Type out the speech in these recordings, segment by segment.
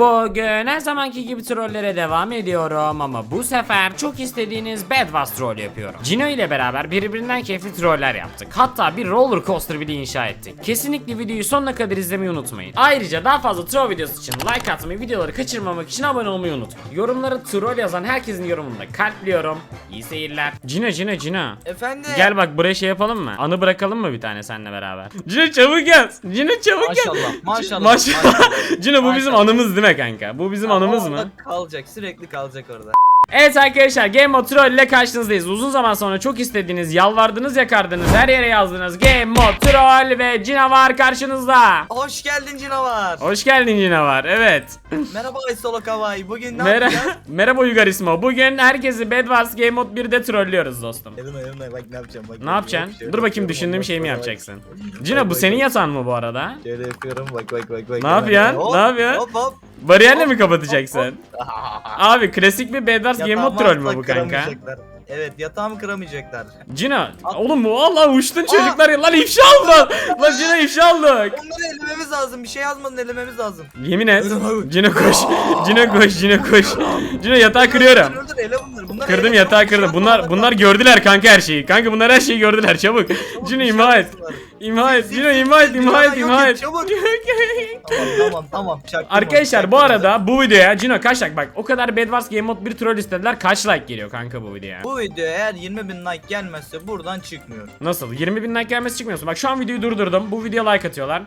Bugün her zamanki gibi trollere devam ediyorum ama bu sefer çok istediğiniz Bedwars troll yapıyorum. Cino ile beraber birbirinden keyifli troller yaptık. Hatta bir roller coaster bile inşa ettik. Kesinlikle videoyu sonuna kadar izlemeyi unutmayın. Ayrıca daha fazla troll videosu için like atmayı, videoları kaçırmamak için abone olmayı unutmayın. Yorumlara troll yazan herkesin yorumunu da kalpliyorum. İyi seyirler. Cino Cino Cino. Efendim. Gel bak buraya şey yapalım mı? Anı bırakalım mı bir tane seninle beraber? Cino çabuk gel. Cino çabuk gel. Maşallah, maşallah, Maşallah. Cino bu bizim anımız değil mi kanka? Bu bizim anımız Orada mı? Kalacak sürekli kalacak orada. Evet arkadaşlar Game Mode Troll ile karşınızdayız. Uzun zaman sonra çok istediğiniz, yalvardınız, yakardınız, her yere yazdınız. Game Mode Troll ve Cina var karşınızda. Hoş geldin canavar. Hoş geldin Cina var. Evet. Merhaba Isolo Kawai. Bugün ne Mer yapacağız? Merhaba Uygar İsmo. Bugün herkesi Bed Wars Game Mode 1'de trollüyoruz dostum. Elina elina bak ne yapacağım bak. Ne yapacaksın? Şöyle Dur bakayım yapıyorum, düşündüğüm şeyi mi yapacaksın? Cina bu senin bak. yatağın mı bu arada? Şöyle yapıyorum bak bak bak bak. Ne yapıyorsun? Hop, Ne yapıyorsun? Hop hop. Bariyerle mi kapatacaksın? Abi klasik bir Bed Wars Game Mode troll mü bu kanka? Evet yatağımı kıramayacaklar. Cina, oğlum valla uçtun çocuklar ya. Lan ifşa aldık. Lan Cina ifşa aldık. Onları elememiz lazım. Bir şey yazmadın elememiz lazım. Yemin et. Cina koş. Cina koş, Cina koş. Cina yatağı kırıyorum. Öldür, öldür, ele bunları. bunları Kırdım ele, yatağı kırdım. Bunlar bunlar gördüler kanka her şeyi. Kanka bunlar her şeyi gördüler çabuk. Cina şey imha et. İmha et. Sil, imha et, imha et, imha et, çabuk. Tamam tamam tamam. Çaktırma, Arkadaşlar bu arada bu videoya Cino kaç like bak o kadar Bed Wars Game Mode 1 troll istediler kaç like geliyor kanka bu videoya? Bu video eğer 20 bin like gelmezse buradan çıkmıyor. Nasıl? 20 bin like gelmesi çıkmıyorsun. Bak şu an videoyu durdurdum. Bu videoya like atıyorlar.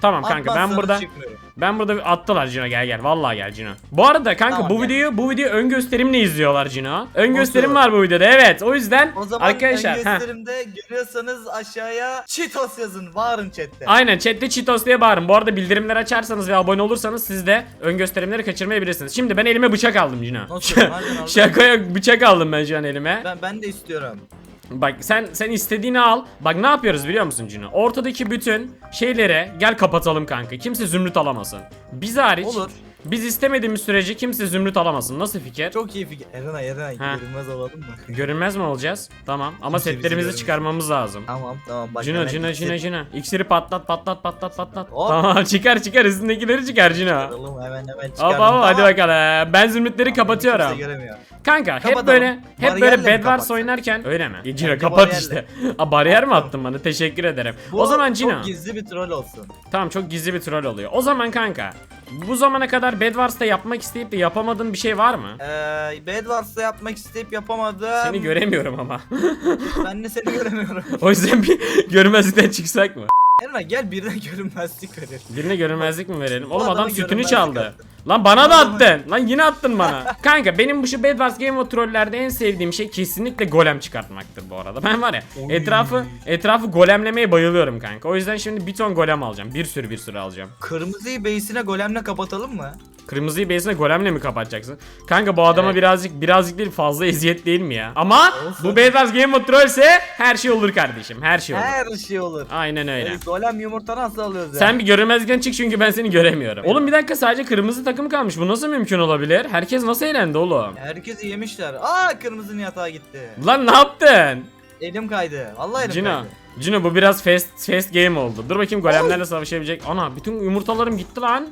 Tamam kanka ben burada çıkmıyorum. ben burada bir attılar Cino gel gel vallahi gel Cino. Bu arada kanka Tamam, bu gel. videoyu bu videoyu ön gösterimle izliyorlar Cino. Ön gösterim var bu videoda evet. O yüzden O zaman arkadaşlar ön heh. gösterimde görüyorsanız aşağıya Cheetos yazın. Bağırın chatte. Aynen chatte Cheetos diye bağırın. Bu arada bildirimleri açarsanız ve abone olursanız siz de ön gösterimleri kaçırmayabilirsiniz. Şimdi ben elime bıçak aldım Cino. Nasıl? Nereden aldın? Şakaya bıçak aldım ben şu an elime. Ben, ben de istiyorum. Bak sen sen istediğini al. Bak ne yapıyoruz biliyor musun Cino? Ortadaki bütün şeylere gel kapatalım kanka. Kimse zümrüt alamasın. Biz hariç. Olur. Biz istemediğimiz sürece kimse zümrüt alamasın. Nasıl fikir? Çok iyi fikir. Eren Eren Ha. görünmez olalım mı? Görünmez mi olacağız? Tamam. Ama Kimse bizi setlerimizi çıkarmamız lazım. Tamam tamam. Bak Cino hemen Cino gitsin. Cino Cino. İksiri patlat patlat patlat patlat. Hop. Tamam çıkar çıkar üstündekileri çıkar Cino. Çıkaralım hemen hemen Hop çıkardım. hop hadi bakalım. Ben zümrütleri Kimse kapatıyorum. göremiyor. Kanka hep Kapatalım. böyle hep Bariyerle böyle mi Bed Wars kapatsak? oynarken öyle mi? E, Cino Bence kapat bariyerle. işte. Aa, bariyer mi attın bana? Teşekkür ederim. Bu o zaman Cino. çok gizli bir troll olsun. Tamam çok gizli bir troll oluyor. O zaman kanka bu zamana kadar Bed Wars'ta yapmak isteyip de yapamadığın bir şey var mı? Ee, Bed Wars'ta yapmak isteyip yapamadım. Seni göremiyorum ama. Ben de seni göremiyorum. o yüzden bir görmezlikten çıksak mı? Eren gel birine görünmezlik verir. Birine görünmezlik mi verelim? Oğlum adam sütünü çaldı. attın. Lan bana da attın. Lan yine attın bana. Kanka benim bu şu Bed Wars Game of Troll'lerde en sevdiğim şey kesinlikle golem çıkartmaktır bu arada. Ben var ya Oy. etrafı etrafı golemlemeye bayılıyorum kanka. O yüzden şimdi bir ton golem alacağım. Bir sürü bir sürü alacağım. Kırmızıyı base'ine golemle kapatalım mı? Kırmızıyı base'ine golemle mi kapatacaksın? Kanka bu adama Evet. birazcık birazcık değil fazla eziyet değil mi ya? Ama Olsun. bu Wars Game of Troll ise her şey olur kardeşim. Her şey olur. Her şey olur. Aynen öyle. Ee, golem yumurta nasıl alıyoruz ya? Sen bir görünmezlikten çık çünkü ben seni göremiyorum. Oğlum bir dakika sadece kırmızı takım kalmış. Bu nasıl mümkün olabilir? Herkes nasıl eğlendi oğlum? Herkesi yemişler. Aa kırmızının yatağa gitti. Lan ne yaptın? Elim kaydı. Vallahi elim Cino. kaydı. Cino bu biraz fast fast game oldu. Dur bakayım golemlerle savaşabilecek. Ana bütün yumurtalarım gitti lan.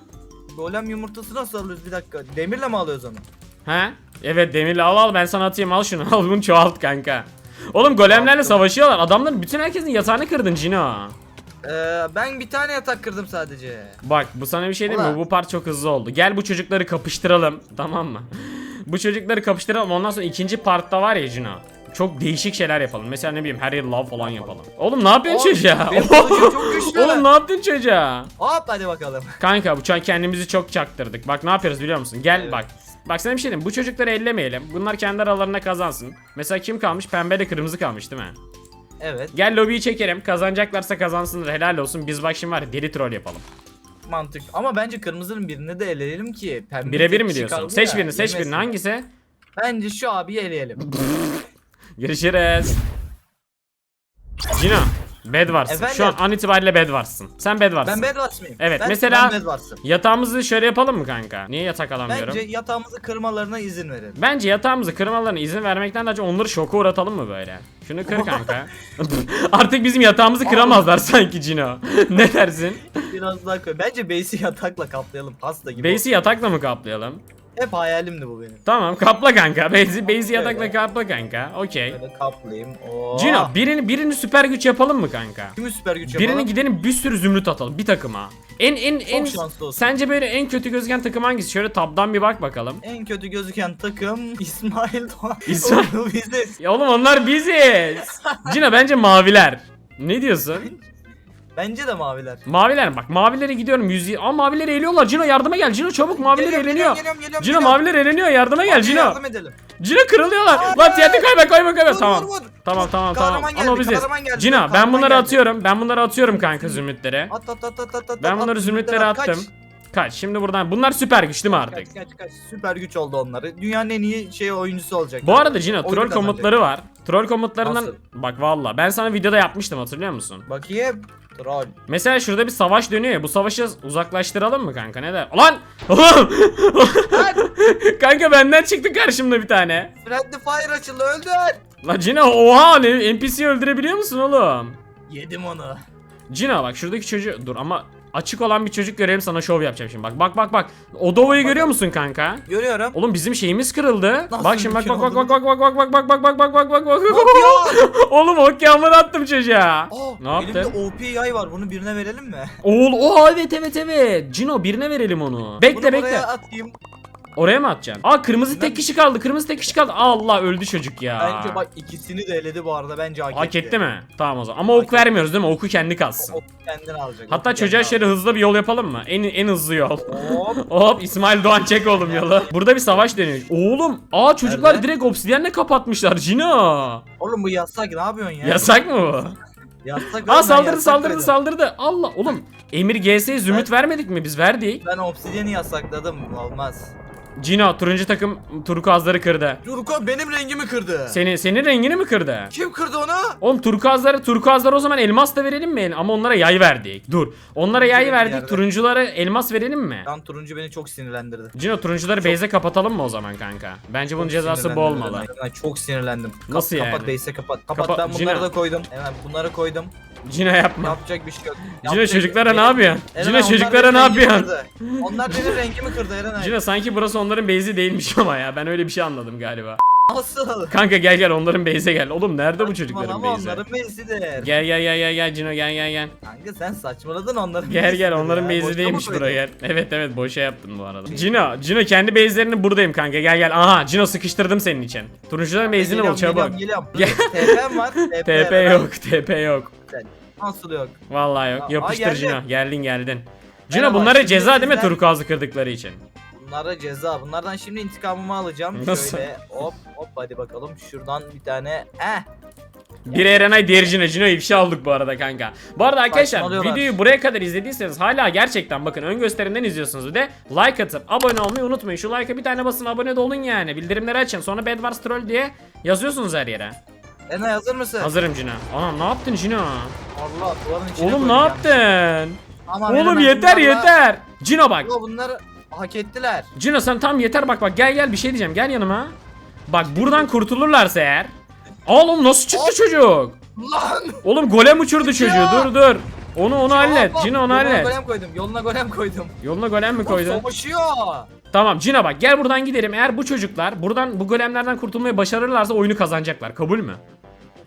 Golem yumurtası nasıl alıyoruz bir dakika. Demirle mi alıyoruz onu? He? Evet demirli al al ben sana atayım al şunu. Al bunu çoğalt kanka. Oğlum golemlerle savaşıyorlar. Adamların bütün herkesin yatağını kırdın Cino. Ee, ben bir tane yatak kırdım sadece. Bak bu sana bir şey diyeyim mi? Ulan. Bu part çok hızlı oldu. Gel bu çocukları kapıştıralım. Tamam mı? bu çocukları kapıştıralım. Ondan sonra ikinci partta var ya Cino. Çok değişik şeyler yapalım. Mesela ne bileyim her yer lav falan yapalım. Oğlum ne yapıyorsun Oğlum, çocuğa? benim kılıcım çok güçlü. Oğlum ne yaptın çocuğa? Hop hadi bakalım. Kanka bu çan kendimizi çok çaktırdık. Bak ne yapıyoruz biliyor musun? Gel Evet. bak. Bak sana bir şey diyeyim. Bu çocukları ellemeyelim. Bunlar kendi aralarında kazansın. Mesela kim kalmış? Pembe de kırmızı kalmış değil mi? Evet Gel lobiyi çekelim. Kazanacaklarsa kazansınlar. Helal olsun. Biz bak şimdi var ya deli troll yapalım. mantık. Ama bence kırmızının birini de eleyelim ki. Pembe Birebir tek mi kişi diyorsun? kaldı Seç ya, birini, seç birini. yemesin. Hangisi? Bence şu abiyi eleyelim. Görüşürüz. Cino. Bedwars'ın. Efendim? Şu an an itibariyle Bedwars'ın. Sen Bedwars'ın. Ben Bedwars mıyım? Evet, Ben, mesela- Ben Bedwars'ım. Yatağımızı şöyle yapalım mı kanka? Niye yatak alamıyorum? Bence Bence, yatağımızı kırmalarına izin verin. yatağımızı kırmalarına izin vermekten de onları şoka uğratalım mı böyle? Şunu kır kanka. Artık bizim yatağımızı kıramazlar sanki Cino. ne dersin? Biraz daha koy. Bence base'i yatakla kaplayalım. Pasta gibi. Base'i yatakla mı kaplayalım? Hep hayalimdi bu benim. Tamam kapla kanka. Base'i base'i yatakla kapla kanka. Okey. Böyle kaplayayım. Oo. Cino birini birini süper güç yapalım mı kanka? Kimi süper güç yapalım? Birini gidelim bir sürü zümrüt atalım bir takıma. En en en şanslı olsun. sence böyle en kötü gözüken takım hangisi? Şöyle tabdan bir bak bakalım. En kötü gözüken takım İsmail Doğan. İsmail- biziz. Ya oğlum onlar biziz. Cino bence maviler. Ne diyorsun? Bence de maviler. Maviler bak mavilere gidiyorum 100 Aa mavileri eliyorlar Cino yardıma gel Cino çabuk maviler Geliyorum, eleniyor. geliyorum, geliyorum, Cino geliyorum. maviler eleniyor yardıma gel Cino. Yardım edelim. Cino kırılıyorlar. Hayır. Lan TNT koyma koyma koyma Vur, tamam. vur, vur. Tamam tamam tamam. Ama biziz. Cino ben bunları geldi. atıyorum. Ben bunları atıyorum kanka zümrütlere. At at at at at at. Ben bunları zümrütlere at, kaç. attım. Kaç şimdi buradan. Bunlar süper güç değil mi artık? Kaç kaç kaç. Süper güç oldu onları. Dünyanın en iyi şey oyuncusu olacak. Bu arada Cino troll kazanacak. komutları var. Troll komutlarından Nasıl? bak valla ben sana videoda yapmıştım hatırlıyor musun? Bakayım. Troll. Mesela şurada bir savaş dönüyor ya bu savaşı uzaklaştıralım mı kanka ne der? Lan! Oğlum! kanka benden çıktı karşımda bir tane. Friendly Fire açıldı öldür. Lan Cino oha ne NPC'yi öldürebiliyor musun oğlum? Yedim onu. Cino bak şuradaki çocuğu dur ama açık olan bir çocuk görelim sana şov yapacağım şimdi. Bak bak bak bak. Odova'yı görüyor musun kanka? Görüyorum. Oğlum bizim şeyimiz kırıldı. Nasıl bak şimdi bak bak bak bak bak bak bak bak bak bak bak bak bak bak. Oğlum ok yağmur attım çocuğa. Aa, Ne yaptın? Elimde OP yay var. Bunu birine verelim mi? Oğul oha evet evet evet. Cino birine verelim onu. Bekle Bunu bekle. buraya atayım. Oraya mı atacaksın? Aa kırmızı tek kişi kaldı. Kırmızı tek kişi kaldı. Allah öldü çocuk ya. Bence bak ikisini de eledi bu arada. Bence hak, Hak etti mi? Tamam o zaman. Ama ok vermiyoruz değil mi? Oku kendi kalsın. O kendini alacak. Hatta o çocuğa şöyle hızlı bir yol yapalım mı? En en hızlı yol. alacak. Hop. Hop İsmail Doğan çek oğlum yolu. Burada bir savaş dönüyor. Oğlum aa çocuklar Nerede? direkt obsidyenle kapatmışlar Cino. Oğlum bu yasak ne yapıyorsun ya? Yasak mı bu? Yasak. Aa oğlum, saldırdı yasak saldırdı dedim. saldırdı. Allah oğlum. Emir GS'ye zümrüt vermedik mi? Biz verdik. Ben obsidiyeni yasakladım. Olmaz. Cino turuncu takım turkuazları kırdı. Turko benim rengimi kırdı. Seni senin rengini mi kırdı? Kim kırdı onu? Oğlum turkuazları turkuazlara o zaman elmas da verelim mi? Ama onlara yay verdik. Dur. Onlara yay verdik. yerde. Turunculara elmas verelim mi? Lan turuncu beni çok sinirlendirdi. Cino turuncuları base'e kapatalım mı o zaman kanka? Bence bunun Çok cezası bu olmalı. Ben çok sinirlendim. Kap- Nasıl yani? Kapat base'e kapat. Kapat Kapa- ben bunları Cino. da koydum. Hemen bunları koydum. Cino yapma. Yapacak bir şey yok. Cino Yapacak- çocuklara ne Benim- yapıyorsun? Eren abi, onlar çocuklara benim ne rengimi yapıyorsun? kırdı. Onlar benim rengimi kırdı Eren abi. Cino sanki burası onların base'i değilmiş ama ya. Ben öyle bir şey anladım galiba. Nasıl? Kanka gel gel onların base'e gel. Oğlum nerede bu çocukların Ama onların base'idir. Gel gel gel gel gel Cino gel gel gel. Kanka sen saçmaladın onların Gel gel onların ya. base'i Boşuna değilmiş mı gel. Evet evet boşa yaptın bu arada. Cino, Cino kendi base'lerini buradayım kanka gel gel. Aha Cino sıkıştırdım senin için. Turuncuların base'ini bul Geliyorum, çabuk. geliyorum, Gel. geliyorum. TP'm var. TP yok TP yok. Nasıl yok? Vallahi yok. Aa, Yapıştır geldi. Cino. Geldin geldin. Cino Merhaba, bunlara şimdi ceza değil mi sizden- turkuazı kırdıkları için? Bunlara ceza. Bunlardan şimdi intikamımı alacağım. Nasıl? Şöyle hop hop hadi bakalım. Şuradan bir tane. Eh. Biri Erenay diğeri Cino. Cino ifşa aldık bu arada kanka. Bu arada arkadaşlar videoyu buraya kadar izlediyseniz hala gerçekten bakın ön gösterimden izliyorsunuz bir de like atıp abone olmayı unutmayın. Şu like'a bir tane basın abone de olun yani. Bildirimleri açın. Sonra Bed Wars Troll diye yazıyorsunuz her yere. Enay hazır mısın? Hazırım Cino. Anam ne yaptın Cino? Allah duvarın içine Oğlum ne yaptın? Ama Oğlum yeter bunlarla- yeter. Cino bak. Yo, bunları hak ettiler. Cino sen tam yeter bak bak gel gel bir şey diyeceğim gel yanıma. Bak buradan kurtulurlarsa eğer. Oğlum nasıl çıktı çocuk? Lan! Oğlum golem uçurdu çocuğu dur dur. Onu onu hallet. Hop, hop. Cino onu Yoluna hallet. golem koydum. Yoluna golem koydum. Yoluna golem mi koydun? Savaşıyor. Tamam Cino bak gel buradan gidelim. Eğer bu çocuklar buradan bu golemlerden kurtulmayı başarırlarsa oyunu kazanacaklar. Kabul mü?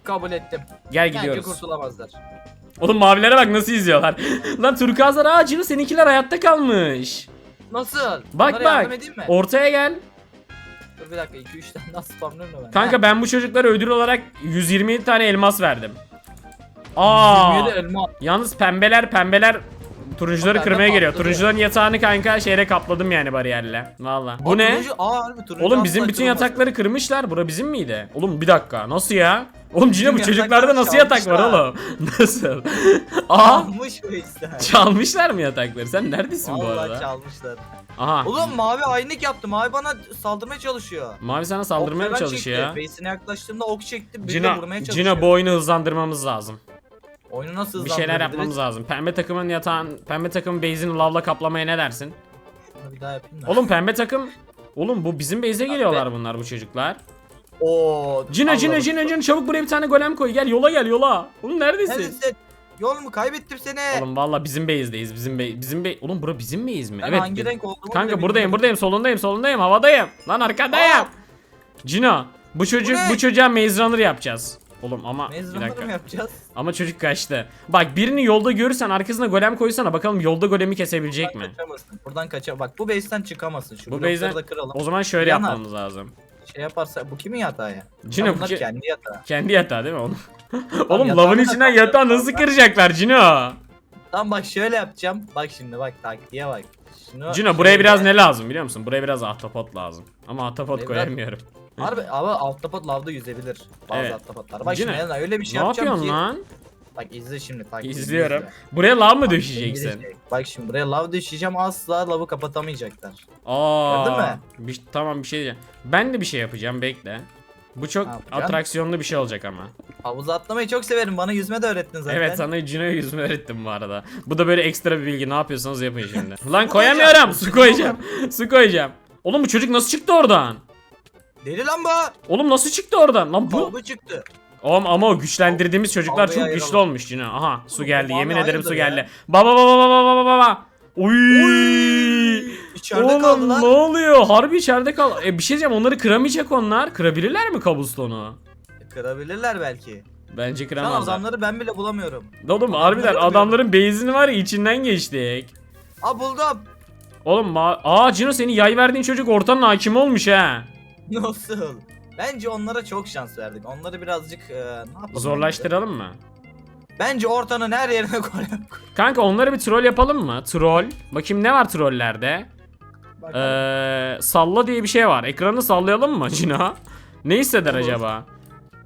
Kabul ettim. Gel Bence gidiyoruz. kurtulamazlar. Oğlum mavilere bak nasıl izliyorlar. Lan turkuazlar aa Cino seninkiler hayatta kalmış. Nasıl? Bak yardım bak. edeyim mi? Ortaya gel. Dur bir dakika 2 3 tane nasıl spamlıyorum da ben. Kanka ben bu çocuklara ödül olarak 127 tane elmas verdim. Aa. 27 elma. Yalnız pembeler pembeler turuncuları kırmaya geliyor. Turuncuların yatağını kanka şeyle kapladım yani bariyerle. Valla. Bu ne? turuncu- Aa harbi turuncu. Oğlum bizim asla bütün kırılmaz. yatakları kırmışlar. Bura bizim miydi? Oğlum bir dakika. Nasıl ya? Oğlum Cino bu Bizim çocuklarda yatakları nasıl yatak var çalmışlar. oğlum? Nasıl? Aa Almış bu işte. çalmışlar mı yatakları? Sen neredesin bu Vallahi arada? çalmışlar. Aha. Oğlum mavi aynık yaptı. Mavi bana saldırmaya çalışıyor. Mavi sana saldırmaya mı çalışıyor? çekti. Base'ine yaklaştığımda ok çekti. De Cino, vurmaya çalışıyor. Cino bu oyunu hızlandırmamız lazım. Oyunu nasıl Bir şeyler yapmamız lazım. Pembe takımın yatağın, pembe takımın base'ini lavla kaplamaya ne dersin? Bir daha yapayım da. Oğlum pembe takım Oğlum bu bizim base'e geliyorlar bunlar bu çocuklar. Oo. Cino Allah'ım. Cino Cino çabuk buraya bir tane golem koy. Gel yola gel yola. Oğlum neredesin? Neredesin? Yol mu kaybettim seni? Oğlum valla bizim base'deyiz. Bizim base, bizim base. Oğlum bura bizim base mi? ben evet. hangi renk olduğumu Kanka buradayım, bilmiyorum. buradayım, solundayım, solundayım, havadayım. Lan arkadayım. Aa! Cino, bu çocuk ne? bu çocuğa Maze Runner yapacağız. Oğlum ama bir dakika. mı yapacağız? Ama çocuk kaçtı. Bak birini yolda görürsen arkasına golem koysana bakalım yolda golemi kesebilecek mi? kaçamazsın. Buradan kaça. Bak bu base'ten çıkamazsın. Şu Bu blokları base'den da kıralım. o zaman şöyle Yanar. yapmamız lazım. Şey yaparsa bu kimin yatağı ya? Cino, bu bunlar ki- kendi yatağı. Kendi yatağı değil mi oğlum? oğlum yatağını lavın da içinden kaldırıyor yatağı nasıl kıracaklar Cino? Tamam bak şöyle yapacağım. Bak şimdi bak taktiğe bak. Şunu Cino buraya şöyle- biraz ne lazım biliyor musun? Buraya biraz ahtapot lazım. Ama ahtapot Buraya koyamıyorum. Harbi ama ahtapot lavda yüzebilir. Bazı Evet. ahtapotlar. Bak Cino, şimdi Elena, öyle bir şey ne yapacağım yapıyorsun ki. lan? Bak izle şimdi taktiği. İzliyorum. Buraya lav mı Bak, şimdi Bak şimdi buraya lav düşeceğim asla lavı kapatamayacaklar. Aa. Gördün mü? Bir, tamam bir şey diyeceğim. Ben de bir şey yapacağım bekle. Bu çok Ne yapacaksın? atraksiyonlu bir şey olacak ama. Havuza atlamayı çok severim. Bana yüzme de öğrettin zaten. Evet sana Cino'ya yüzme öğrettim bu arada. Bu da böyle ekstra bir bilgi. Ne yapıyorsanız yapın şimdi. Lan koyamıyorum. Su koyacağım. Su koyacağım. Oğlum bu çocuk nasıl çıktı oradan? Deli lan bu. Oğlum nasıl çıktı oradan? Lan bu. Kavga çıktı. Oğlum ama o güçlendirdiğimiz çocuklar Kavgaya çok güçlü ayıralım. olmuş Cino. Aha su Oğlum, geldi. abi Yemin ederim hayırdır su ya? geldi. Baba baba baba baba baba. Uy. İçeride Oğlum kaldılar. ne oluyor? Harbi içeride kal. E bir şey diyeceğim onları kıramayacak onlar. Kırabilirler mi kabustonu? Kırabilirler belki. Bence Şu an kıramazlar. adamları ben bile bulamıyorum. Oğlum harbiden Adamları adamların base'ini var ya içinden geçtik. Aa buldum. Oğlum ma- aa Cino senin yay verdiğin çocuk ortanın hakimi olmuş ha. Nasıl? Bence onlara çok şans verdik. Onları birazcık e, ne yapalım? Zorlaştıralım mı? Bence ortanın her yerine koyalım. Kanka onları bir troll yapalım mı? Troll. Bakayım ne var trollerde? Ee, salla diye bir şey var. Ekranı sallayalım mı Cino? Ne hisseder Olur. acaba?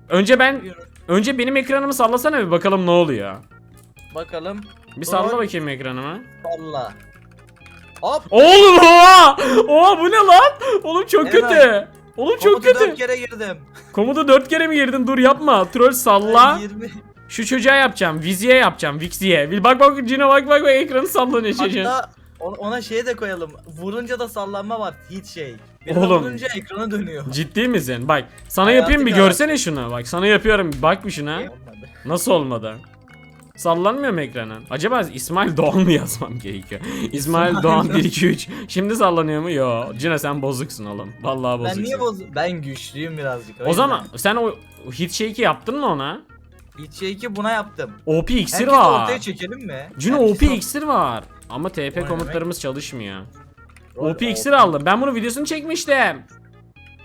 Önce ben önce benim ekranımı sallasana bir bakalım ne oluyor. Bakalım. Bir salla Troll. bakayım ekranımı. Valla. Hop. Oğlum oha! Oha bu ne lan? Oğlum çok Evet. kötü. Oğlum çok Komutu kötü. dört kere girdim. Komuda dört kere mi girdin? Dur yapma. Troll salla. Ben 20. Şu çocuğa yapacağım. Viziye yapacağım. Vixi'ye. Bir Bak bak Cino bak bak bak ekranı sallanıyor çocuğun. Hatta ona, ona şey de koyalım. Vurunca da sallanma var. Hiç şey. Birine Oğlum. vurunca ekranı dönüyor. Ciddi misin? Bak sana Hayatı yapayım bir görsene şunu. Bak sana yapıyorum. Bak bir şuna. Şey olmadı. Nasıl olmadı? Sallanmıyor mu ekranın? Acaba İsmail Doğan mı yazmam gerekiyor? İsmail Doğan Doğan. 1 2 3. Şimdi sallanıyor mu? Yo. Cino sen bozuksun oğlum. Vallahi bozuksun. Ben niye boz... Ben güçlüyüm birazcık. o zaman sen o hit shake'i yaptın mı ona? Şey ki buna yaptım. OP iksir Herkesi var. ortaya çekelim mi? Herkesi OP iksir var. Ama TP komutlarımız çalışmıyor. Rol- OP iksir aldım. Ben bunun videosunu çekmiştim.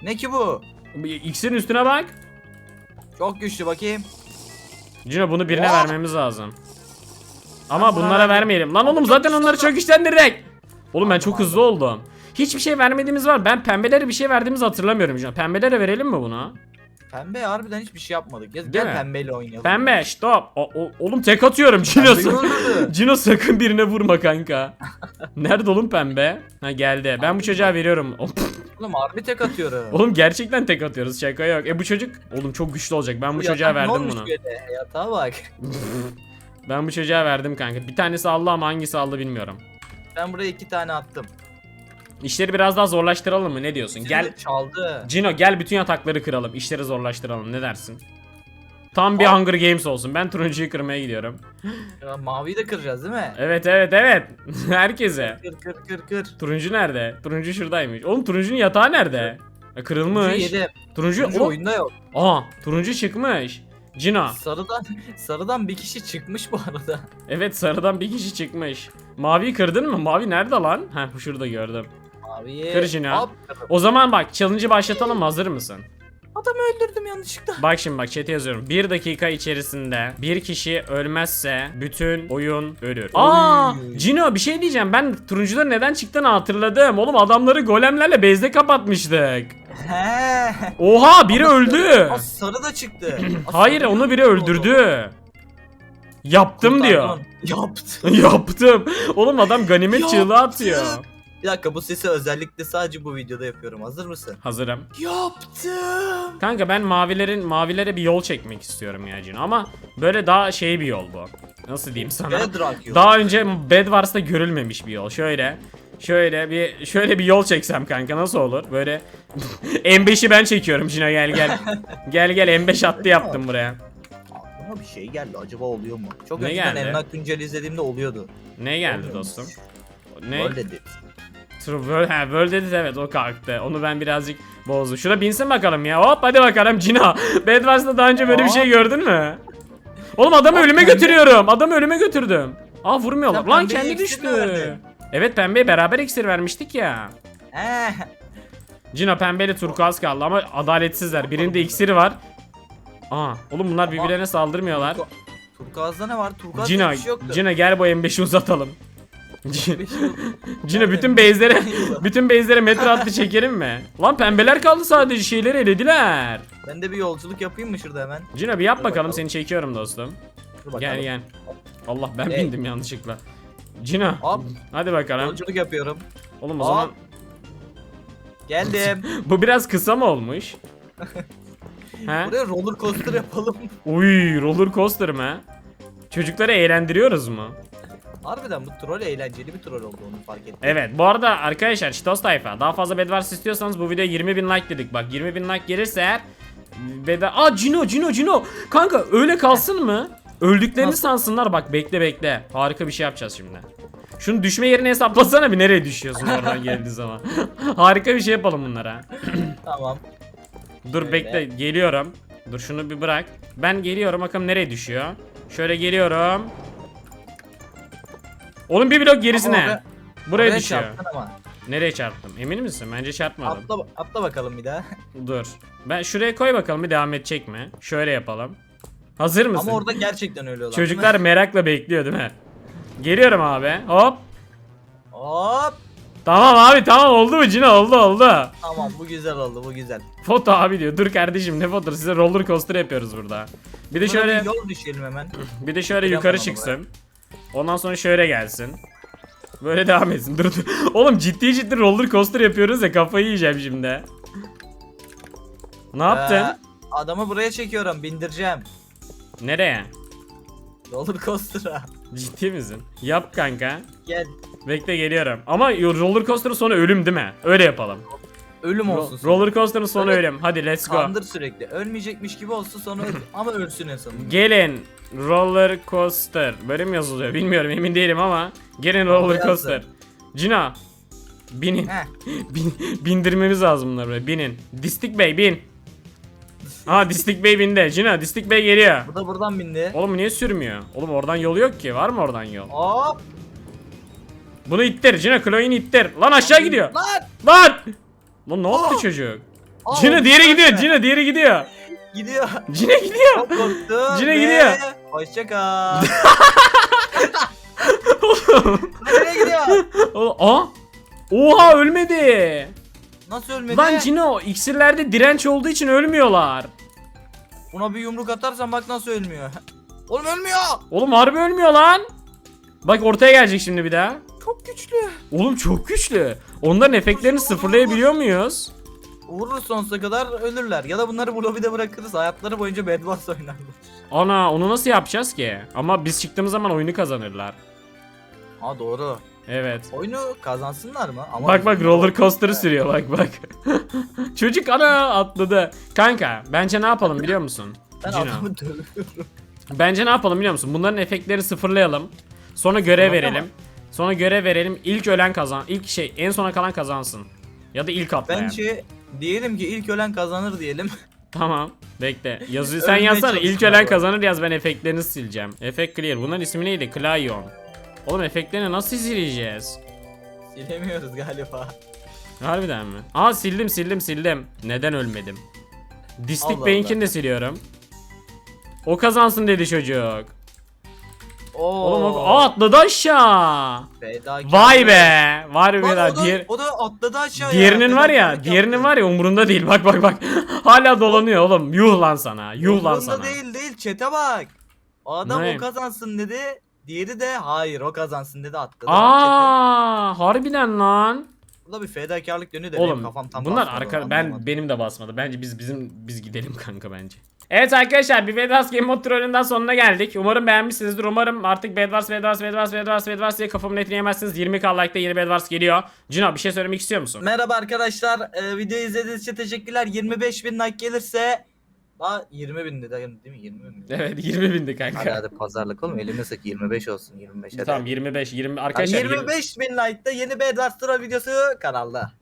Ne ki bu? İksirin üstüne bak. Çok güçlü bakayım. Cino bunu birine Oh! vermemiz lazım. Ama Ben buna bunlara vermeyelim. Lan oğlum zaten onları çok güçlendirdik. Oğlum ben çok hızlı oldum. Hiçbir şey vermediğimiz var. Ben pembelere bir şey verdiğimizi hatırlamıyorum Cino. Pembelere verelim mi bunu? Pembe harbiden hiçbir şey yapmadık. Gel, gel mi? pembeyle oynayalım. Pembe stop. O- o- oğlum tek atıyorum Cino. Cino sakın birine vurma kanka. Nerede oğlum pembe? Ha geldi. Ben bu çocuğa veriyorum. Oğlum harbi tek atıyorum. Oğlum gerçekten tek atıyoruz şaka yok. E bu çocuk oğlum çok güçlü olacak. Ben bu çocuğa yatak ne verdim bunu. Böyle? Yatağa bak. Ben bu çocuğa verdim kanka. Bir tanesi aldı ama hangisi aldı bilmiyorum. Ben buraya iki tane attım. İşleri biraz daha zorlaştıralım mı? Ne diyorsun? Gel Şimdi Çaldı. Cino gel bütün yatakları kıralım. İşleri zorlaştıralım. Ne dersin? Tam bir. Hunger Games olsun. Ben turuncuyu kırmaya gidiyorum. Ya, maviyi de kıracağız değil mi? Evet evet evet. Herkese. Kır kır kır kır. Turuncu nerede? Turuncu şuradaymış. Oğlum turuncunun yatağı nerede? E, kırılmış. Turuncu yedim. Turuncu, Turuncu oyunda yok. Aa, turuncu çıkmış. Cino. Sarıdan sarıdan bir kişi çıkmış bu arada. Evet sarıdan bir kişi çıkmış. Maviyi kırdın mı? Mavi nerede lan? Heh şurada gördüm. Maviyi. Kır Cino. Hop, kırdım. O zaman bak challenge'ı başlatalım hazır mısın? Adamı öldürdüm yanlışlıkla. Bak şimdi bak chat'e yazıyorum. Bir dakika içerisinde bir kişi ölmezse bütün oyun ölür. Aa, Cino bir şey diyeceğim. Ben turuncuların neden çıktığını hatırladım. Oğlum adamları golemlerle base'de kapatmıştık. He. Oha biri öldü. Aa, sarı da çıktı. Aa, Hayır sarı onu biri oldu. öldürdü. Yaptım diyor. Kurtardım. Yaptı. Yaptım. Oğlum adam ganimet çığlığı atıyor. Bir dakika bu sesi özellikle sadece bu videoda yapıyorum. Hazır mısın? Hazırım. Yaptım. Kanka ben mavilerin mavilere bir yol çekmek istiyorum ya Cino ama böyle daha şey bir yol bu. Nasıl diyeyim sana? Bedrock yolu. Daha önce Bedwars'ta görülmemiş bir yol. Şöyle şöyle bir şöyle bir yol çeksem kanka nasıl olur? Böyle M5'i ben çekiyorum Cino gel gel. gel gel M5 attı yaptım buraya. Aklıma bir şey geldi. Acaba oluyor mu? Çok Ne önceden geldi? Emlak Güncel izlediğimde oluyordu. Ne geldi Oluyormuş. dostum? Ne? Öyle dedi. World, ha, World Edit evet o kalktı. Onu ben birazcık bozdum. Şuna binsin bakalım ya. Hop hadi bakalım Cino. Bedwars'ta daha önce böyle bir şey gördün mü? Oğlum adamı ölüme götürüyorum. Adamı ölüme götürdüm. Aa vurmuyorlar. Lan kendi düştü. Evet pembeye beraber iksir vermiştik ya. He. Cino pembeyle turkuaz kaldı ama adaletsizler. Birinde iksiri var. Aa oğlum bunlar birbirlerine saldırmıyorlar. Turku- Turkuaz'da ne var? Turkuaz'da Cino, bir şey yoktu. Cino gel bu M5'i uzatalım. Cino bütün base'lere bütün base'lere metro hattı çekelim mi? Lan pembeler kaldı sadece şeyleri elediler. Ben de bir yolculuk yapayım mı şurada hemen? Cino bir yap bakalım bakalım. seni çekiyorum dostum. Dur. Gel gel. Allah ben Hey. bindim yanlışlıkla. Hop hadi bakalım. yolculuk yapıyorum. Oğlum o Hop. zaman Geldim. bu biraz kısa mı olmuş? He? Buraya roller coaster yapalım. Uy roller coaster mı? Çocukları eğlendiriyoruz mu? Harbiden bu troll eğlenceli bir troll oldu onu fark ettim. Evet bu arada arkadaşlar Çitos tayfa daha fazla Bedwars istiyorsanız bu videoya 20 bin like dedik. Bak 20 bin like gelirse eğer Beda... Aa Cino Cino Cino Kanka öyle kalsın mı? Öldüklerini Nasıl? sansınlar. Bak bekle bekle. Harika bir şey yapacağız şimdi. Şunu düşme yerini hesaplasana bir nereye düşüyorsun oradan geldiği zaman? Harika bir şey yapalım bunlara. Tamam. Dur Şöyle. bekle geliyorum. Dur şunu bir bırak. Ben geliyorum bakalım nereye düşüyor? Şöyle geliyorum Oğlum bir blok gerisine Ama Buraya oraya düşüyor çarptın ama. Nereye çarptım? Emin misin? Bence çarpmadım. Atla, atla bakalım bir daha. Dur. Ben şuraya koy bakalım bir devam edecek mi? Şöyle yapalım. Hazır mısın? Ama orada gerçekten ölüyorlar. Çocuklar merakla bekliyor değil mi? Geliyorum abi. Hop. Hop. Tamam abi tamam oldu mu Cino oldu oldu. Tamam bu güzel oldu bu güzel. Foto abi diyor. Dur kardeşim ne fotoğrafı size roller coaster yapıyoruz burada. Bir de Buna şöyle bir yol düşelim hemen. bir de şöyle Yapalım yukarı ama çıksın. Ondan sonra şöyle gelsin. Böyle devam etsin. Dur dur. Oğlum ciddi ciddi roller coaster yapıyoruz ya kafayı yiyeceğim şimdi. Ne yaptın? Ee, adamı buraya çekiyorum bindireceğim. Nereye? Roller coaster'a. Ciddi misin? Yap kanka. Gel. Bekle geliyorum. Ama roller coaster'ın sonu ölüm değil mi? Öyle yapalım. Ölüm Ro- olsun. sonra. roller coaster'ın sonu Öyle ölüm. Hadi let's go. Kandır sürekli. Ölmeyecekmiş gibi olsun sonra öl- ama ölsün en sonunda. Gelin roller coaster. Böyle mi yazılıyor bilmiyorum emin değilim ama. Gelin roller coaster. Cina. Binin. Bin- bindirmemiz lazım bunları buraya. Binin. Distik Bey bin. Aa Distik Bey bindi. Cina Distik Bey geliyor. Bu da buradan bindi. Oğlum niye sürmüyor? Oğlum oradan yol yok ki. Var mı oradan yol? Hop. Bunu ittir. Cina Chloe'ni ittir. Lan aşağı gidiyor. Lan. Lan! Lan ne yaptı Aa! çocuk? Aa, Cina diğeri oldu gidiyor. Cina diğeri gidiyor. Gidiyor. Cina gidiyor. Çok korktum. Cine ve gidiyor. Hoşça kal. Nereye gidiyor? Oğlum, Aa! Oha ölmedi. Nasıl ölmedi? Lan Cino iksirlerde direnç olduğu için ölmüyorlar. Buna bir yumruk atarsan bak nasıl ölmüyor. Oğlum ölmüyor. Oğlum harbi ölmüyor lan. Bak ortaya gelecek şimdi bir daha. Çok güçlü. Oğlum çok güçlü. Onların efektlerini sıfırlayabiliyor muyuz? Vurur sonsuza kadar ölürler. Ya da bunları bu lobide bırakırız. Hayatları boyunca Bed Wars oynarlar. Ana onu nasıl yapacağız ki? Ama biz çıktığımız zaman oyunu kazanırlar. Ha doğru. Evet. Oyunu kazansınlar mı? Ama Bak bak roller coaster'ı sürüyor bak bak. Çocuk ana atladı. Kanka bence ne yapalım biliyor musun? Ben Cino. adamı dövüyorum. Bence ne yapalım biliyor musun? Bunların efektlerini sıfırlayalım. Sonra görev Tamam, verelim. Sonra görev verelim. İlk ölen kazan. İlk şey en sona kalan kazansın. Ya da ilk atlayan. Bence diyelim ki ilk ölen kazanır diyelim. Tamam. Bekle. Yazıyı sen Ölmeye yazsana. İlk ölen bu. kazanır yaz ben efektlerini sileceğim. Efekt clear. Bunların ismi neydi? Clayon. Oğlum efektlerini nasıl sileceğiz? Silemiyoruz galiba. Harbiden mi? Aa sildim sildim sildim. Neden ölmedim? Distik Allah. de siliyorum. O kazansın dedi çocuk. Oo. Oğlum o Aa, atladı aşağı. Vay be. Var bir Lan o, da, diğer o da atladı aşağıya. diğerinin var ya, diğerinin yaptı. var ya umurunda değil. Bak bak bak. Hala dolanıyor oğlum. Yuh lan sana. Yuh lan Umurunda sana. değil değil çete bak. O adam Ne? o kazansın dedi. Diğeri de hayır o kazansın dedi atladı. Çete. Aa, harbiden lan. Bu da bir fedakarlık yönü de benim Oğlum kafam tam bunlar basmadı, arka ben anlayamadım. benim de basmadı. Bence biz bizim biz gidelim kanka bence. Evet arkadaşlar bir Bedwars Game Mode trollünden sonuna geldik. Umarım beğenmişsinizdir. Umarım artık Bedwars Bedwars Bedwars Bedwars Bedwars diye kafamın etini yemezsiniz. 20k like'da yeni Bedwars geliyor. Cino bir şey söylemek istiyor musun? Merhaba arkadaşlar. Ee, videoyu izlediğiniz için teşekkürler. 25 bin like gelirse Aa 20 bin dedi değil mi? 20 bin. Evet 20 bindi kanka. Hadi hadi pazarlık oğlum elime sık 25 olsun 25 hadi. Tamam 25 20 Yani arkadaşlar 20 25 bin like'da yeni Bedwars Troll videosu kanalda.